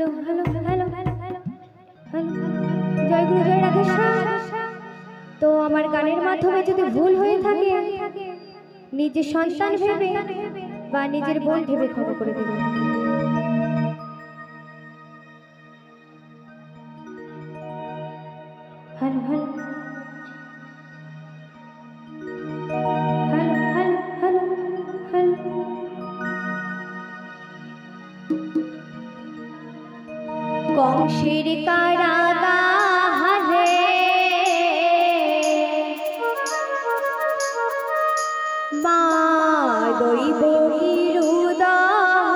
Hello hello hello hello hello জয় গুরু, জয় রাধেশ্বর তো আমার গানের মাধ্যমে যদি ভুল হয়ে থাকে, নিজের সন্তান ভেবে বা নিজের বোন ভেবে ক্ষমা করে দেবে। দৈব নিরুদারে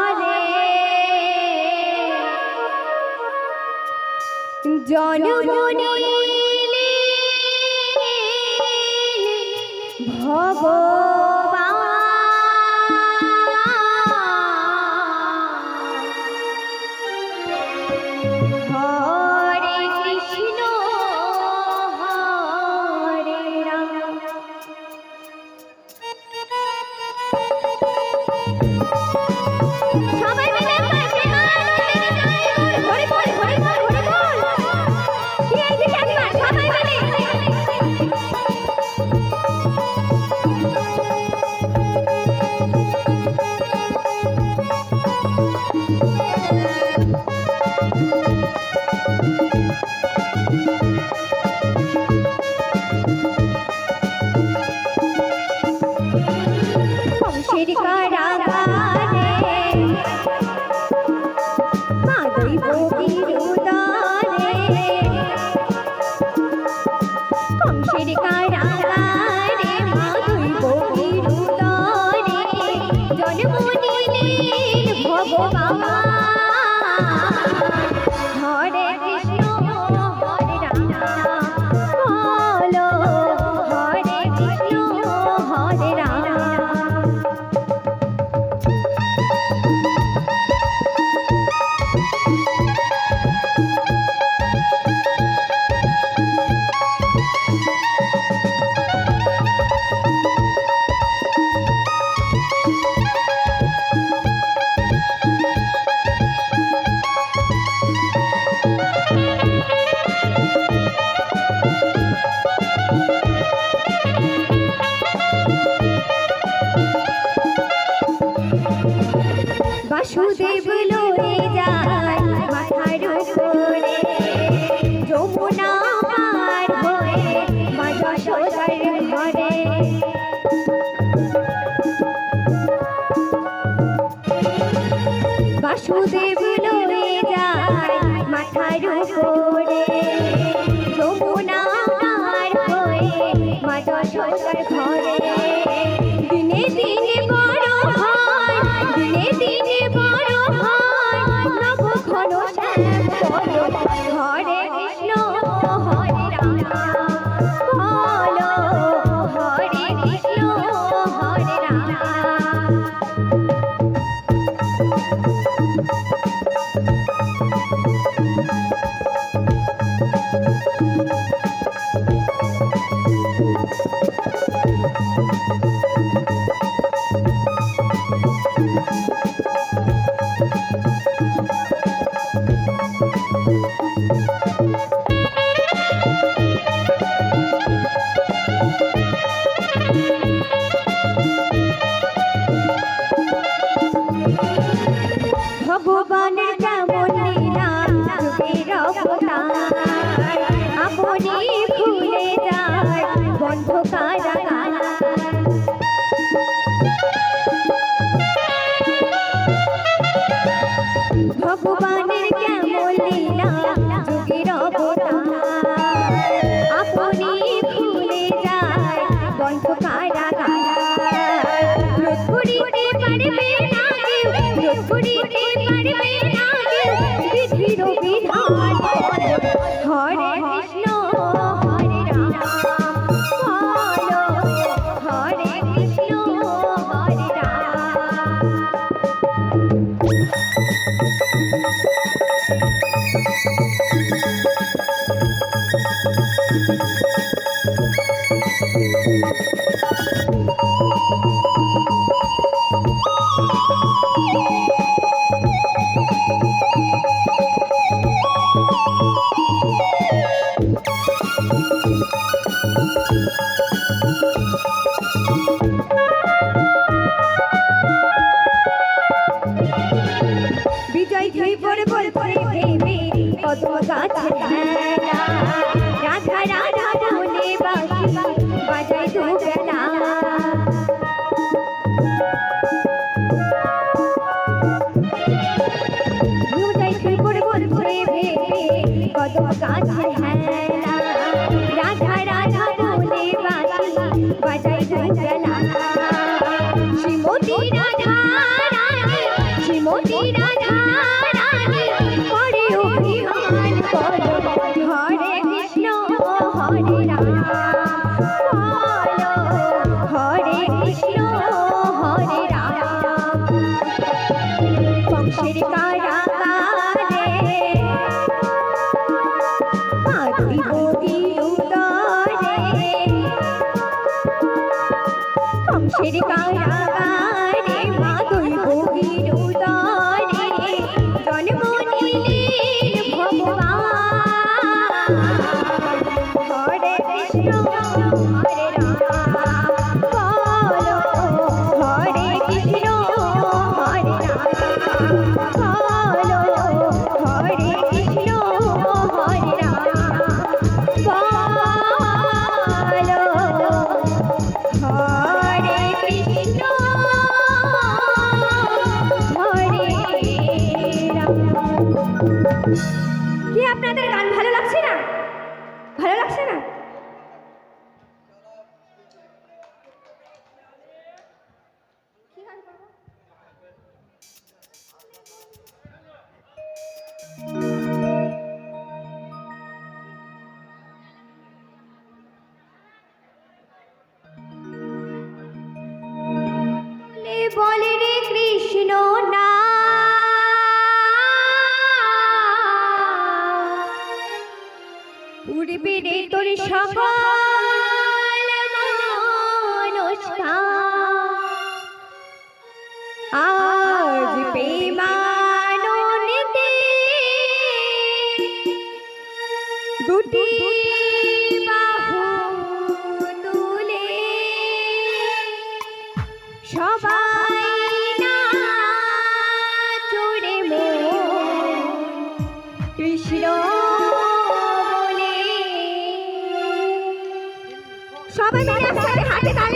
জনমনে বসুদেব লয়ে যায় মাথার উপরে যমুনা পার হয়ে মাতা সরকার ঘরে। ভগবানের কেমন লীলা যুগের আপনি ভুলে যায় বন্ধ কারাগার। রোধ পারবে না পারবে না শ্রীমতী রাধা শ্রীমতী রাধা Bye. সবাই মিলে একসাথে হাতে তালি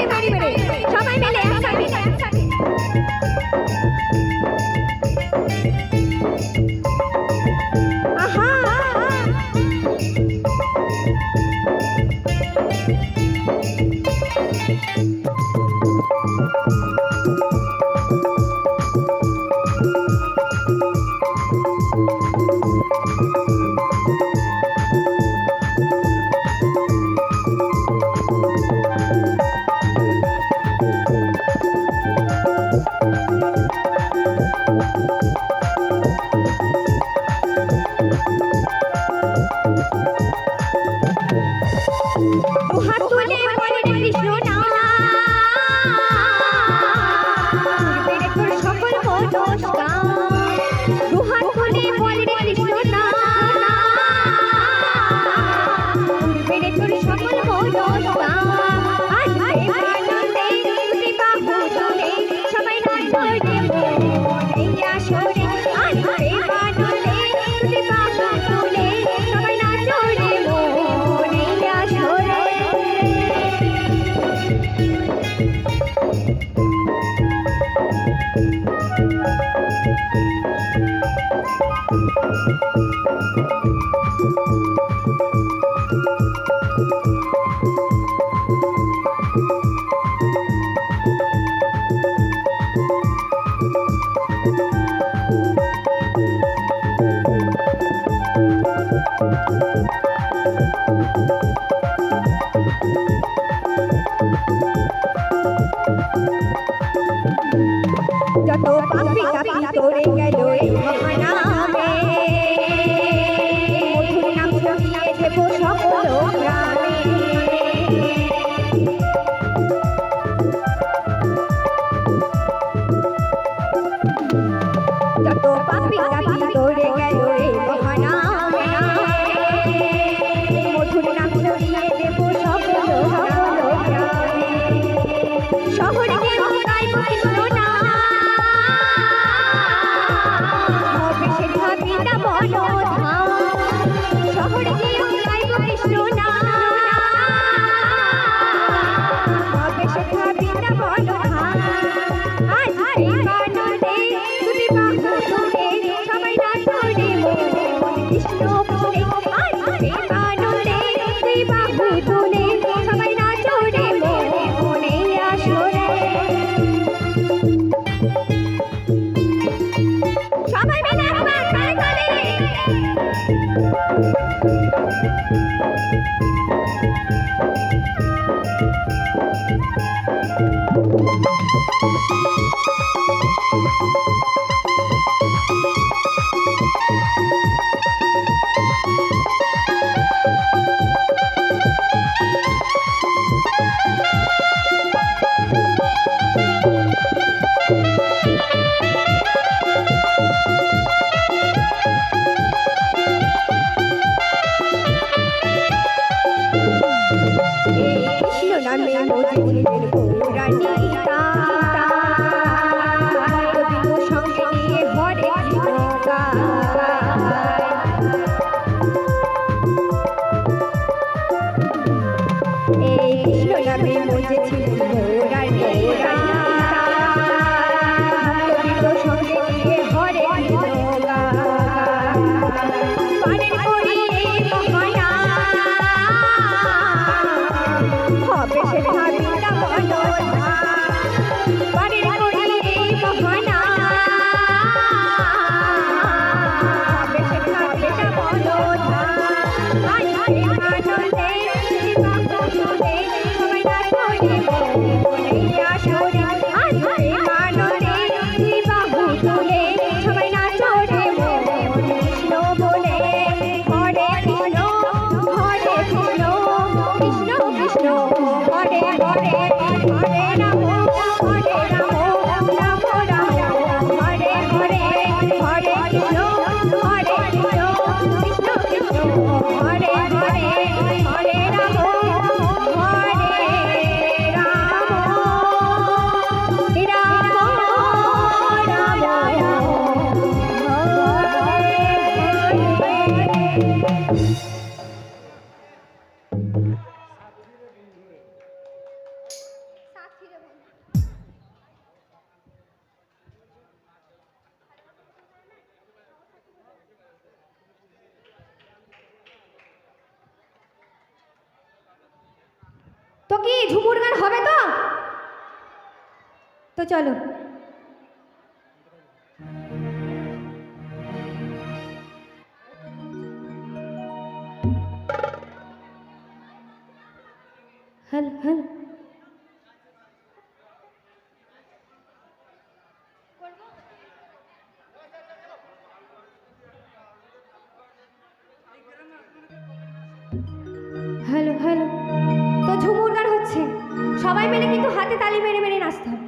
rato 工 কি ঝুমুর গান হবে তো তো চলো हल हल Thank you. আমাদের কিন্তু হাতে তালি মেরে মেরে নাচতে হবে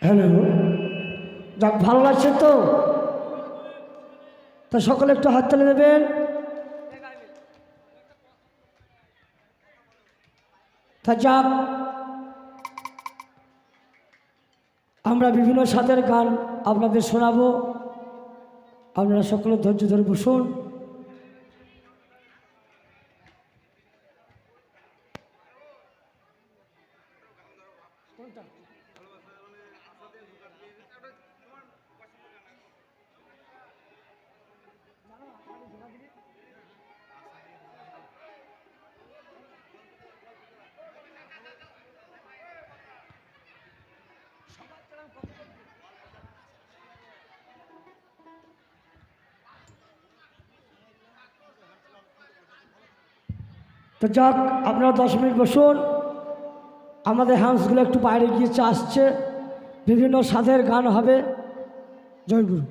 হ্যালো? যাক ভালো লাগছে তো? তা সকলে একটু হাততালি দেবেন। তা যাক। আমরা বিভিন্ন স্বাদের গান আপনাদের শোনাবো। আপনারা সকলে ধৈর্য ধরে বসুন। তো যাক, আপনারা দশ মিনিট বসুন। আমাদের হাঁসগুলো একটু বাইরে গিয়ে আসছে। বিভিন্ন সাধের গান হবে। জয়গুরু